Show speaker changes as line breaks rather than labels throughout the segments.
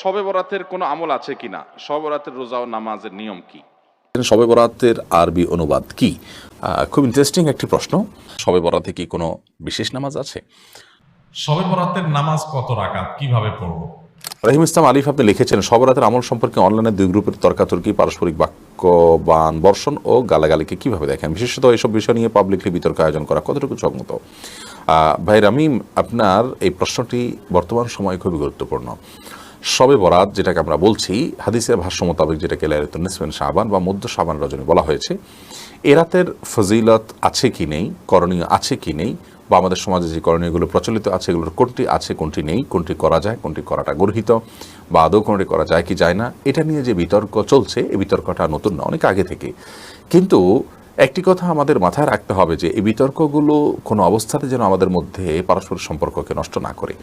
শবে বরাতের কোনো আমল আছে কিনা? শবে বরাতের রোজা ও নামাজের নিয়ম কি?
শবে বরাতের আরবি অনুবাদ কি? খুব ইন্টারেস্টিং একটি প্রশ্ন। শবে বরাতে কি কোনো বিশেষ নামাজ আছে?
শবে বরাতের নামাজ কত রাকাত? কীভাবে পড়ব?
রহিম ইসলাম আলিফ আপনি লিখেছেন শবরাতের আমল সম্পর্কে অনলাইনে দুই গ্রুপের তর্কাতর্কি পারস্পরিক বাক্যবান বর্ষণ ও গালাগালিকে কীভাবে দেখেন? বিশেষত এইসব বিষয় নিয়ে পাবলিকলি বিতর্ক আয়োজন করা কতটুকু চকমতো ভাই রামিম আপনার এই প্রশ্নটি বর্তমান সময়ে খুবই গুরুত্বপূর্ণ। শবে বরাত, যেটাকে আমরা বলছি, হাদিসের ভাষ্য মোতাবেক যেটাকে লাইলাতুন নিসফিন শাবান বা মধ্য শাবান রজনী বলা হয়েছে, এ রাতের ফজিলত আছে কি নেই, করণীয় আছে কি নেই, বা আমাদের সমাজে যে করণীয়গুলো প্রচলিত আছে, এগুলোর কোনটি আছে, কোনটি নেই, কোনটি করা যায়, কোনটি করাটা গর্হিত, বা আদৌ কোনটি করা যায় কি যায় না, এটা নিয়ে যে বিতর্ক চলছে এই বিতর্কটা নতুন না, অনেক আগে থেকে। কিন্তু একটি কথা আমাদের মাথায় রাখতে হবে যে এই বিতর্কগুলো কোনো অবস্থাতে যেন আমাদের মধ্যে পারস্পরিক সম্পর্ককে নষ্ট না করে।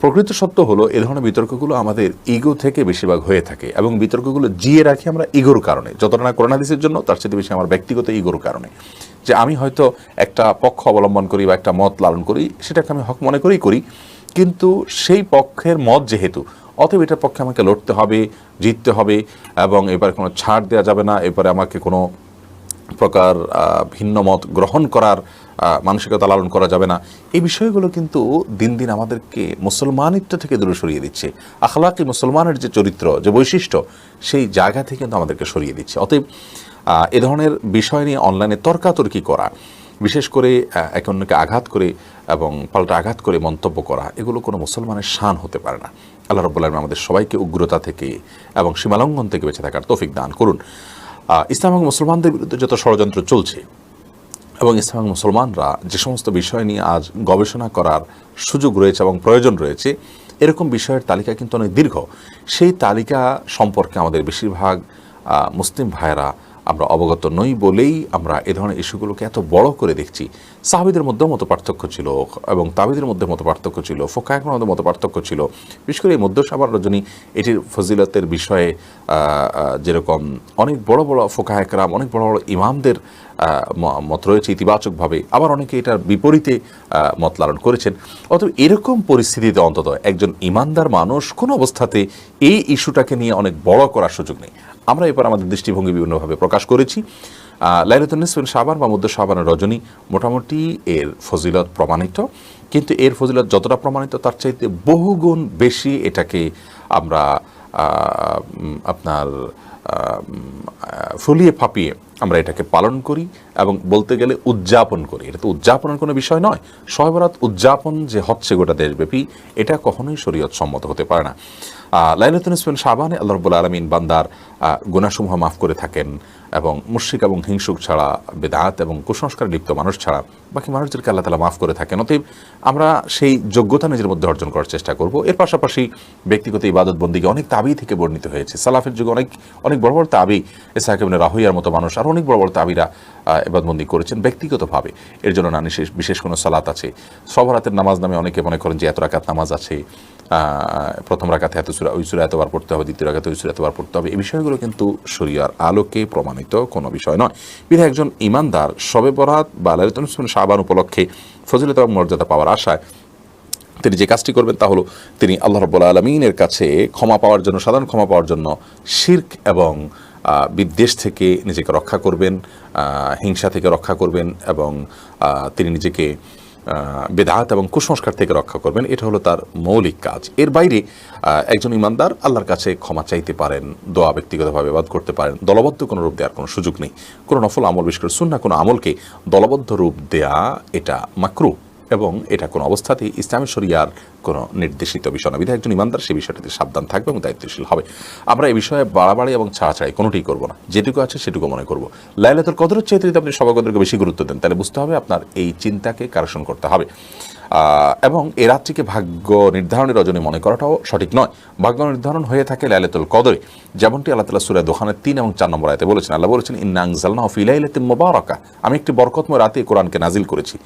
প্রকৃত সত্য হলো এ ধরনের বিতর্কগুলো আমাদের ইগো থেকে বেশিরভাগ হয়ে থাকে এবং বিতর্কগুলো জিয়ে রাখি আমরা ইগোর কারণে। যতটা না করোনাদিসের জন্য, তার সাথে বেশি আমার ব্যক্তিগত ইগোর কারণে। যে আমি হয়তো একটা পক্ষ অবলম্বন করি বা একটা মত লালন করি, সেটাকে আমি হক মনে করেই করি, কিন্তু সেই পক্ষের মত যেহেতু, অতএব এটার পক্ষে আমাকে লড়তে হবে, জিততে হবে এবং এবারে কোনো ছাড় দেওয়া যাবে না এবারে আমাকে কোনো প্রকার ভিন্ন মত গ্রহণ করার মানসিকতা লালন করা যাবে না। এই বিষয়গুলো কিন্তু দিন দিন আমাদেরকে মুসলমানিত্ব থেকে দূরে সরিয়ে দিচ্ছে। আখলাকি মুসলমানের যে চরিত্র, যে বৈশিষ্ট্য, সেই জায়গা থেকে কিন্তু আমাদেরকে সরিয়ে দিচ্ছে। অতএব এ ধরনের বিষয় নিয়ে অনলাইনে তর্কাতর্কি করা, বিশেষ করে একে অন্যকে আঘাত করে এবং পাল্টা আঘাত করে মন্তব্য করা, এগুলো কোনো মুসলমানের শান হতে পারে না। আল্লাহ রব্বুল আলম আমাদের সবাইকে উগ্রতা থেকে এবং সীমালঙ্ঘন থেকে বেঁচে থাকার তৌফিক দান করুন। ইসলাম এবং মুসলমানদের বিরুদ্ধে যত ষড়যন্ত্র চলছে এবং ইসলাম মুসলমানরা যে সমস্ত বিষয় নিয়ে আজ গবেষণা করার সুযোগ রয়েছে এবং প্রয়োজন রয়েছে, এরকম বিষয়ের তালিকা কিন্তু অনেক দীর্ঘ। সেই তালিকা সম্পর্কে আমাদের বেশিরভাগ মুসলিম ভাইয়েরা আমরা অবগত নই বলেই আমরা এ ধরনের ইস্যুগুলোকে এত বড় করে দেখছি। সাহাবিদের মধ্যেও মতো পার্থক্য ছিল এবং তাবিদের মধ্যে মতো পার্থক্য ছিল ফোকায়কের মধ্যে মতো পার্থক্য ছিল। বিশেষ করে এই মধ্য রজনী, এটির ফজিলতের বিষয়ে যেরকম অনেক বড় বড় ফোকায়করাম অনেক বড় বড় ইমামদের মত রয়েছে ইতিবাচকভাবে, আবার অনেকে এটার বিপরীতে মত লালন করেছেন। অতএব এরকম পরিস্থিতিতে অন্তত একজন ইমানদার মানুষ কোনো অবস্থাতে এই ইস্যুটাকে নিয়ে অনেক বড় করার সুযোগ নেই। আমরা এবার আমাদের দৃষ্টিভঙ্গি বিভিন্নভাবে প্রকাশ করেছি। লাইলাতুন্নিসবিন সাবান বা মধ্য সাবানের রজনী মোটামুটি এর ফজিলত প্রমাণিত। কিন্তু এর ফজিলত যতটা প্রমাণিত, তার চাইতে বহুগুণ বেশি এটাকে আমরা আপনার ফুলিয়ে ফাঁপিয়ে আমরা এটাকে পালন করি। এবং বলতে গেলে উদযাপন করি। এটা তো উদযাপনের কোনো বিষয় নয়। শহবরাত উদযাপন যে হচ্ছে গোটা দেশব্যাপী এটা কখনোই শরীয়ত সম্মত হতে পারে না। লাইলাতুন ইসমিন শাবানে আল্লাহ রব্বুল আলমিন বান্দার আহ, গুনাসমূহ মাফ করে থাকেন এবং মুশ্রিক এবং হিংসুক ছাড়া বেদাত এবং কুসংস্কার লিপ্ত মানুষ ছাড়া বাকি মানুষদেরকে আল্লাহ তালা মাফ করে থাকেন। অতএব আমরা সেই যোগ্যতা নিজের মধ্যে অর্জন করার চেষ্টা করব। এর পাশাপাশি ব্যক্তিগত ইবাদত বন্দিকে অনেক তাবি থেকে বর্ণিত হয়েছে। সালাফের যুগে অনেক অনেক বড় বড় তাবি এসাহেব রাহুইয়ার মতো মানুষ আর অনেক বড় বড় তাবিরা এবাদবন্দি করেছেন ব্যক্তিগতভাবে। এর জন্য না বিশেষ বিশেষ কোনো সালাত আছে। সবরাতের নামাজ নামে অনেকে মনে করেন যে এত রাকাত নামাজ আছে প্রথম রাখাতে এত সুরা ওই সুরা এতবার পড়তে হবে, দ্বিতীয় রাখাতে ওই সুরা এতবার পড়তে হবে। এই বিষয়গুলো কিন্তু শরিয়ার আলোকে প্রমাণিত কোনো বিষয় নয়। বিধায় একজন ইমানদার শবে বরাত বা লালিত সাবান উপলক্ষে ফজিলত মর্যাদা পাওয়ার আশায় তিনি যে কাজটি করবেন তা হলো তিনি আল্লাহ রব্বুল আলমিনের কাছে ক্ষমা পাওয়ার জন্য, সাধারণ ক্ষমা পাওয়ার জন্য শির্ক এবং বিদ্বেষ থেকে নিজেকে রক্ষা করবেন হিংসা থেকে রক্ষা করবেন এবং তিনি নিজেকে বেদাত এবং কুসংস্কার থেকে রক্ষা করবেন। এটা হলো তার মৌলিক কাজ। এর বাইরে একজন ইমানদার আল্লাহর কাছে ক্ষমা চাইতে পারেন, দোয়া ব্যক্তিগতভাবে বাদ করতে পারেন। দলবদ্ধ কোনো রূপ দেওয়ার কোনো সুযোগ নেই। কোনো নফল আমল, বিশেষ করে কোনো আমলকে দলবদ্ধ রূপ দেয়া এটা মাকরু। এবং এটা কোনো অবস্থাতেই ইসলামী শরিয়ার কোনো নির্দেশিত বিষয় না। বিধায় একজন ইমানদার সেই বিষয়টিতে সাবধান থাকবে এবং দায়িত্বশীল হবে। আমরা এই বিষয়ে বাড়াবাড়ি এবং ছাড়াছাড়ি কোনোটিই করব না। যেটুকু আছে সেটুকু মনে করব। লাইলাতুল কদরের চাইতে যদি আপনি সভাগতকে বেশি গুরুত্ব দেন, তাহলে বুঝতে হবে আপনার এই চিন্তাকে কারেকশন করতে হবে। এবং এ রাত্রিকে ভাগ্য নির্ধারণের রজনী মনে করাটাও সঠিক নয়। ভাগ্য নির্ধারণ হয়ে থাকে লাইলাতুল কদরে। যেমনটি আল্লাহ তালা সুরা দোকানের তিন এবং চার নম্বর আয়তে বলেছেন, আল্লাহ বলেছেন ইন্নাংজালনা ফিলাইলাতে মোবারকা। আমি একটি বরকতময় রাতে কোরআনকে নাজিল করেছি।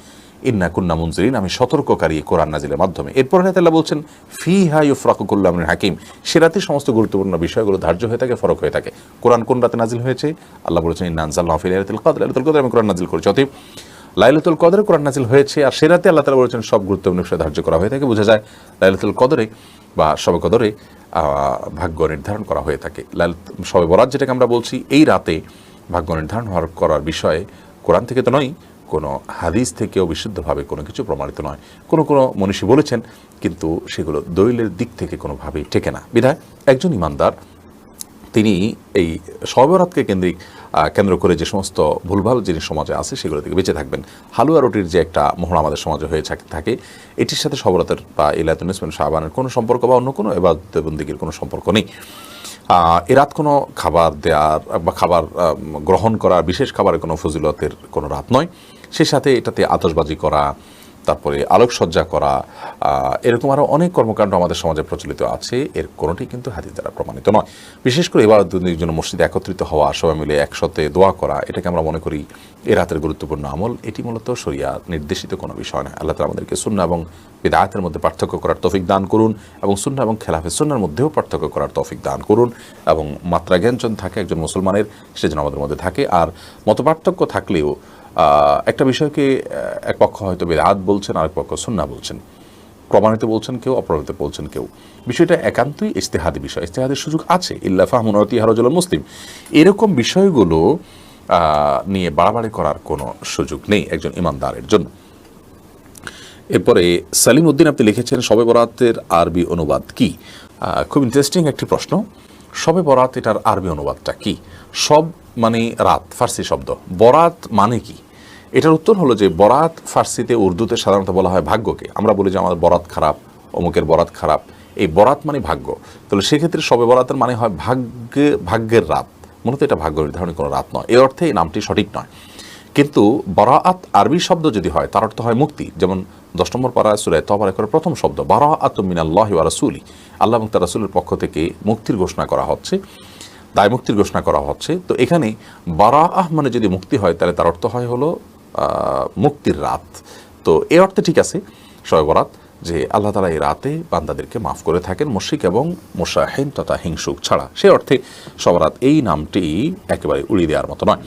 ইন্না কুন্না মুনজিরিন, আমি সতর্ককারী কোরআন নাজিলের মাধ্যমে। এরপর আল্লাহ বলছেন ফি হাই ফরাকুল্লামিন হাকিম। সে রাতে সমস্ত গুরুত্বপূর্ণ বিষয়গুলো ধার্য হয়ে থাকে, ফরক হয়ে থাকে। কোরআন কোন রাতে নাজিল হয়েছে? আল্লাহ বলেছেন, ইন্না আনজাল্লাহ ফি লাইলাতুল কদর। কদর আমি কোরআন নাজিল করেছি। অতএব লাইলাতুল কদরে কোরআন নাজিল হয়েছে, আর সে রাতে আল্লাহ তালা বলেছেন, সব গুরুত্বপূর্ণ বিষয় ধার্য করা হয়ে থাকে, বোঝা যায় লাইলাতুল কদরে বা সবে কদরে ভাগ্য নির্ধারণ করা হয়ে থাকে। লাল সবে বরাত যেটাকে আমরা বলছি, এই রাতে ভাগ্য নির্ধারণ হওয়ার করার বিষয়ে কোরআন থেকে তো নয় কোনো হাদিস থেকেও বিশুদ্ধভাবে কোনো কিছু প্রমাণিত নয়। কোনো কোনো মনীষী বলেছেন, কিন্তু সেগুলো দৈলের দিক থেকে কোনোভাবেই টেকে না। বিধায় একজন ইমানদার, তিনি এই সর্বরাতকে কেন্দ্রিক কেন্দ্র করে যে সমস্ত ভুলভাল জিনিস সমাজে আছে সেগুলো থেকে বেঁচে থাকবেন। হালুয়া রুটির যে একটা মোহর আমাদের সমাজে হয়ে থাক- থাকে, এটির সাথে সবরাতের বা ইলাতুল ইসমান শাহবানের কোনো সম্পর্ক বা অন্য কোনো এবার দেবন্দিগির কোনো সম্পর্ক নেই। আহ, এ রাত কোনো খাবার দেওয়ার বা খাবার গ্রহণ করা বিশেষ খাবারের কোনো ফজিলতের কোনো রাত নয়। সেই সাথে এটাতে আতসবাজি করা তারপরে আলোকসজ্জা করা এরকম আরও অনেক কর্মকাণ্ড আমাদের সমাজে প্রচলিত আছে। এর কোনোটি কিন্তু হাদিস দ্বারা প্রমাণিত নয়। বিশেষ করে এবার জন্য মসজিদে একত্রিত হওয়া, সবাই মিলে একসাথে দোয়া করা, এটাকে আমরা মনে করি এ রাতের গুরুত্বপূর্ণ আমল। এটি মূলত শরিয়া নির্দেশিত কোনো বিষয় নয় আল্লাহ তালা আমাদেরকে শূন্য এবং বিদায়তের মধ্যে পার্থক্য করার তৌফিক দান করুন এবং শূন্য এবং খেলাফে শূন্যের মধ্যেও পার্থক্য করার তৌফিক দান করুন এবং মাত্রা জ্ঞানজন থাকে, একজন মুসলমানের, সে যেন আমাদের মধ্যে থাকে। আর মতপার্থক্য থাকলেও একটা বিষয়কে এক পক্ষ হয়তো বেদাত বলছেন, আরেক পক্ষ সুন্না বলছেন। প্রমাণিত বলছেন কেউ, অপ্রমাণিত বলছেন কেউ। বিষয়টা একান্তই ইস্তেহাদি বিষয়। ইস্তেহাদের সুযোগ আছে। ইল্লা ফাহমুন হারজল মুসলিম। এরকম বিষয়গুলো নিয়ে বাড়াবাড়ি করার কোনো সুযোগ নেই একজন ইমানদারের জন্য। এরপরে সালিম উদ্দিন আপনি লিখেছেন শবে বরাতের আরবি অনুবাদ কি? খুব ইন্টারেস্টিং একটি প্রশ্ন। শবে বরাত এটার আরবি অনুবাদটা কি? সব মানে রাত, ফার্সি শব্দ। বরাত মানে কি? এটার উত্তর হলো যে বরাত ফার্সিতে উর্দুতে সাধারণত বলা হয় ভাগ্যকে। আমরা বলি যে আমাদের বরাত খারাপ, অমুকের বরাত খারাপ। এই বরাত মানে ভাগ্য। তাহলে সেক্ষেত্রে সবে বরাতের মানে হয় ভাগ্যে, ভাগ্যের রাত। মূলত এটা ভাগ্য নির্ধারণের কোনো রাত নয়। এর অর্থে এই নামটি সঠিক নয়। কিন্তু বরাআত আরবি শব্দ যদি হয়, তার অর্থ হয় মুক্তি। যেমন দশ নম্বর পাড়ায় সুরায় তবার করে প্রথম শব্দ বারাআত মিনাল্লাহ ওয়া রাসূলি। আল্লাহ এবং তার রাসূলের পক্ষ থেকে মুক্তির ঘোষণা করা হচ্ছে। দায় মুক্তির ঘোষণা করা হচ্ছে। তো এখানে বারাআহ মানে যদি মুক্তি হয় তাহলে তার অর্থ হয় হলো মুক্তির রাত। তো এই অর্থে ঠিক আছে শবে বরাত যে আল্লাহ তালা এই রাতে বান্দাদেরকে মাফ করে থাকেন মুশিক এবং মোশাহিন তথা হিংসুক ছাড়া। সে অর্থে সবরাত এই নামটি একেবারে উড়িয়ে দেওয়ার মতো নয়।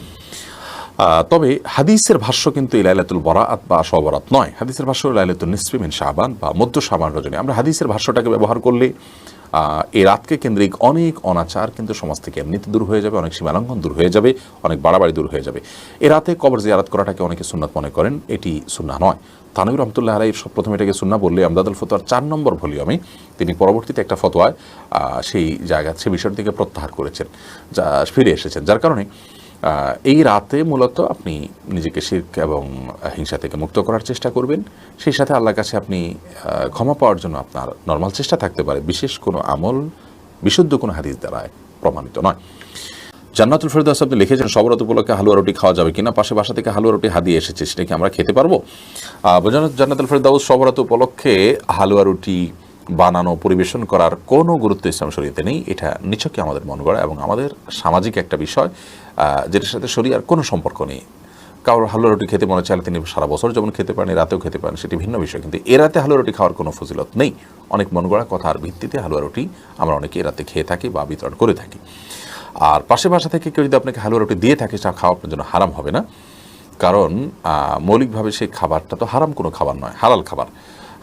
তবে হাদিসের ভাষ্য কিন্তু এই লাইলাতুল বরাআত বা সবরাত নয়। হাদিসের ভাষ্য লাইলাতুল নিসফি মিন শাবান বা মধ্য শাবান রজনী। আমরা হাদিসের ভাষ্যটাকে ব্যবহার করলে আহ, এই রাতকে কেন্দ্রিক অনেক অনাচার কিন্তু সমাজ থেকে এমনিতে দূর হয়ে যাবে, অনেক সীমালঙ্ঘন দূর হয়ে যাবে, অনেক বাড়াবাড়ি দূর হয়ে যাবে। এ রাতে কবর জিয়ারাত করাটাকে অনেকে সুন্নাত মনে করেন, এটি সুন্না নয়। তানবির রহমতুল্লাহ আলাই সব প্রথমে এটাকে সুন্না বললে আমদাদুল ফতোয়ার চার নম্বর ভলিউমে তিনি পরবর্তীতে একটা ফতোয়ায় সেই জায়গা, সে বিষয়টি থেকে প্রত্যাহার করেছেন, যা ফিরে এসেছেন। যার কারণে এই রাতে মূলত আপনি নিজেকে শির্ক এবং হিংসা থেকে মুক্ত করার চেষ্টা করবেন। সেই সাথে আল্লাহর কাছে আপনি ক্ষমা পাওয়ার জন্য আপনার নর্মাল চেষ্টা থাকতে পারে। বিশেষ কোনো আমল, বিশুদ্ধ কোনো হাদিস দ্বারায় প্রমাণিত নয়। জান্নাতুল ফেরদাস আপনি লিখেছেন, সবরাত উপলক্ষে হালুয়া রুটি খাওয়া যাবে কিনা? পাশে বাসা থেকে হালুয়া রুটি হাদিয়ে এসেছে, সেটা কি আমরা খেতে পারব? জান্নাতুল ফেরদাউস সবরাত উপলক্ষে হালুয়া রুটি বানানো, পরিবেশন করার কোনো গুরুত্ব ইসলাম শরীয়তে নেই। এটা নিছকই আমাদের মন গড়া এবং আমাদের সামাজিক একটা বিষয় যেটার সাথে শরীর কোনো সম্পর্ক নেই। কারোর হালুয়া রুটি খেতে মনে চাইলে তিনি সারা বছর যেমন খেতে পারেন রাতেও খেতে পারেন, সেটি ভিন্ন বিষয়। কিন্তু এ রাতে হালুয়া রুটি খাওয়ার কোনো ফজিলত নেই। অনেক মন গড়া কথার ভিত্তিতে হালুয়া রুটি আমরা অনেকে এ রাতে খেয়ে থাকি বা বিতরণ করে থাকি। আর পাশে বাসা থেকে কেউ যদি আপনাকে হালুয়া রুটি দিয়ে থাকে তা খাওয়া আপনার জন্য হারাম হবে না। কারণ মৌলিকভাবে সেই খাবারটা তো হারাম কোনো খাবার নয়, হালাল খাবার।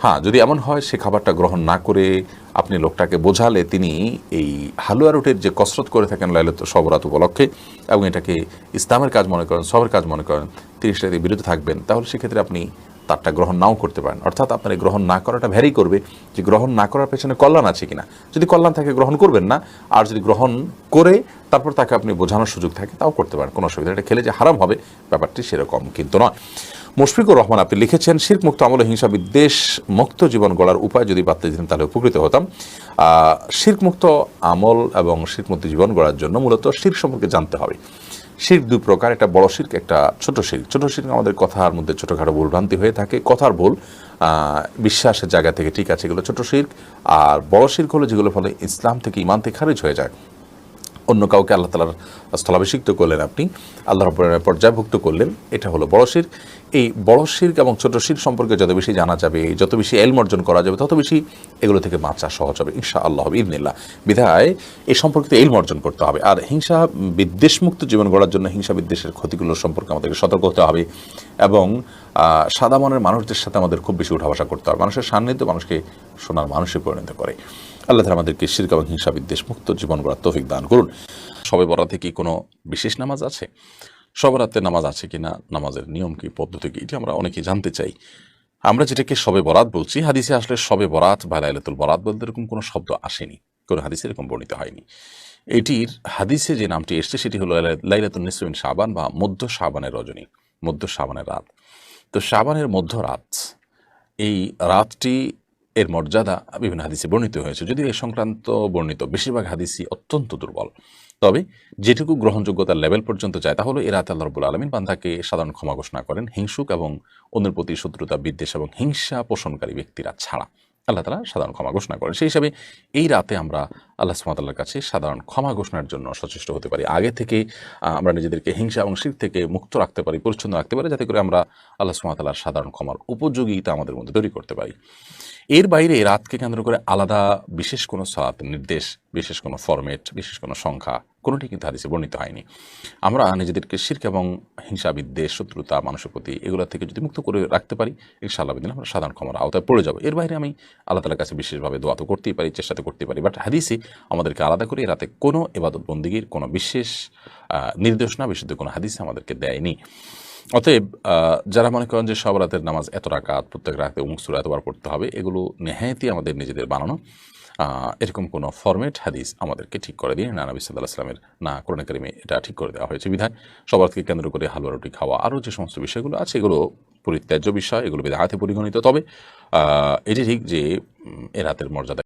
হ্যাঁ যদি এমন হয়, সে খাবারটা গ্রহণ না করে আপনি লোকটাকে বোঝালে তিনি এই হালুয়া রুটির যে কসরত করে থাকেন লাইলত সবরাত উপলক্ষে এবং এটাকে ইসলামের কাজ মনে করেন, সবের কাজ মনে করেন তিনি সেটাতে বিরত থাকবেন, তাহলে সেক্ষেত্রে আপনি তারটা গ্রহণ নাও করতে পারেন। অর্থাৎ আপনার গ্রহণ না করাটা ভ্যারি করবে যে গ্রহণ না করার পেছনে কল্যাণ আছে কিনা। যদি কল্যাণ থাকে, গ্রহণ করবেন না, আর যদি গ্রহণ করে তারপর তাকে আপনি বোঝানোর সুযোগ থাকে, তাও করতে পারেন, কোনো অসুবিধা এটা খেলে যে হারাম হবে, ব্যাপারটি সেরকম কিন্তু নয়। মুশফিকুর রহমান, আপনি লিখেছেন শির্ক মুক্ত আমল হিংসা বিদ্বেষ মুক্ত জীবন গড়ার উপায় যদি বার্তা দিতেন, তাহলে উপকৃত হতাম। শির্ক মুক্ত আমল এবং শির্ক মুক্ত জীবন গড়ার জন্য মূলত শির্ক সম্পর্কে জানতে হবে। শির্ক দুই প্রকার, একটা বড় শির্ক, একটা ছোট শির্ক। ছোট শির্ক আমাদের কথার মধ্যে ছোটোখাটো ভুলভ্রান্তি হয়ে থাকে, কথার ভুল বিশ্বাসের জায়গা থেকে ঠিক আছে এগুলো ছোট শির্ক, আর বড় শির্ক হলো যেগুলো ফলে ইসলাম থেকে ইমান থেকে খারিজ হয়ে যায়। অন্য কাউকে আল্লাহ তালার স্থলাভিষিক্ত করলেন আপনি রব্বুর পর্যায়ভুক্ত করলেন, এটা হলো বড় শির এই বড় শির্ক এবং ছোট শির সম্পর্কে যত বেশি জানা যাবে, যত বেশি এলম অর্জন করা যাবে, তত বেশি এগুলো থেকে বাঁচা সহজ হবে ইনশা আল্লাহ ইবনিল্লাহ। বিধায় এই সম্পর্কিত এলম অর্জন করতে হবে। আর হিংসা বিদ্বেষমুক্ত জীবন গড়ার জন্য হিংসা বিদ্বেষের ক্ষতিগুলো সম্পর্কে আমাদেরকে সতর্ক হতে হবে এবং সাদা মনের মানুষদের সাথে আমাদের খুব বেশি উঠা বসা করতে হবে মানুষের সান্নিধ্য মানুষকে সোনার মানুষে পরিণত করে। আল্লাহ তালা আমাদেরকে শিরক এবং হিংসা বিদ্বেষ মুক্ত জীবন গড়ার তৌফিক দান করুন। সবে বরাতে কি কোনো বিশেষ নামাজ আছে? সবরাতে নামাজ আছে কিনা? নামাজের নিয়ম কি, পদ্ধতি কি, এটি আমরা অনেকেই জানতে চাই। আমরা যেটাকে সবে বরাত বলছি, হাদিসে আসলে সবে বরাত বা লাইলাতুল বরাত বলতে এরকম কোনো শব্দ আসেনি, কোনো হাদিসে এরকম বর্ণিত হয়নি। এটির হাদিসে যে নামটি এসছে, সেটি হলো লাইলা- লাইলাতুল নিসমিন শাবান বা মধ্য শাবানের রজনী, মধ্য শাবানের রাত। তো শাবানের মধ্য রাত এই রাতটি এর মর্যাদা বিভিন্ন হাদিসে বর্ণিত হয়েছে। যদি এ সংক্রান্ত বর্ণিত, বেশিরভাগ হাদিসই অত্যন্ত দুর্বল। তবে যেটুকু গ্রহণযোগ্যতার লেভেল পর্যন্ত যায় তা হলো এ রাতে আল্লাহ রবুল আলমিন বান্ধাকে সাধারণ ক্ষমা ঘোষণা করেন। হিংসুক এবং অন্যের প্রতি শত্রুতা বিদ্বেষ এবং হিংসা পোষণকারী ব্যক্তিরা ছাড়া। আল্লাহ তালা সাধারণ ক্ষমা ঘোষণা করেন। সেই হিসাবে এই রাতে আমরা আল্লাহ সুমাতাল্লাহর কাছে সাধারণ ক্ষমা ঘোষণার জন্য সচেষ্ট হতে পারি। আগে থেকে আমরা নিজেদেরকে হিংসা এবং শীত থেকে মুক্ত রাখতে পারি, পরিচ্ছন্ন রাখতে পারি, যাতে করে আমরা আল্লাহ সুমাতাল্লাহর সাধারণ ক্ষমার উপযোগিতা আমাদের মধ্যে তৈরি করতে পারি। এর বাইরে রাতকে কেন্দ্র করে আলাদা বিশেষ কোনো সাত নির্দেশ, বিশেষ কোনো ফরম্যাট, বিশেষ কোনো সংখ্যা কোনোটি কিন্তু হাদিসে বর্ণিত হয়নি। আমরা নিজেদেরকে শির্ক এবং হিংসা বিদ্বেষ শত্রুতা, মানুষের প্রতি এগুলো থেকে যদি মুক্ত করে রাখতে পারি, ইনশাআল্লাহ দিন আমরা সাধারণ ক্ষমার আওতায় পড়ে যাব। এর বাইরে আমি আল্লাহ তালার কাছে বিশেষভাবে দোয়া তো করতেই পারি, চেষ্টা তো করতেই পারি বাট হাদিসে আমাদেরকে আলাদা করে রাতে কোনো এবাদত বন্দিগির কোনো বিশেষ নির্দেশনা বিশুদ্ধ কোনো হাদিসে আমাদেরকে দেয়নি। অতএব যারা মনে করেন যে সব রাতের নামাজ এত রাকাত, প্রত্যেক রাতে অমুক সুরা এতবার পড়তে হবে, এগুলো নেহায়তি আমাদের নিজেদের বানানো। এরকম কোনো ফরম্যাট হাদিস আমাদেরকে ঠিক করে দিয়ে নানা নবী ইসলামের না কোরআন কারিমে এটা ঠিক করে দেওয়া হয়েছে বিধায়। সবারকে কেন্দ্র করে হালুয়া রুটি খাওয়া, আরও যে সমস্ত বিষয়গুলো আছে, এগুলো পরিত্যাজ্য বিষয়, এগুলো বিধাহাতে পরিগণিত। তবে এটি ঠিক যে এ রাতের মর্যাদা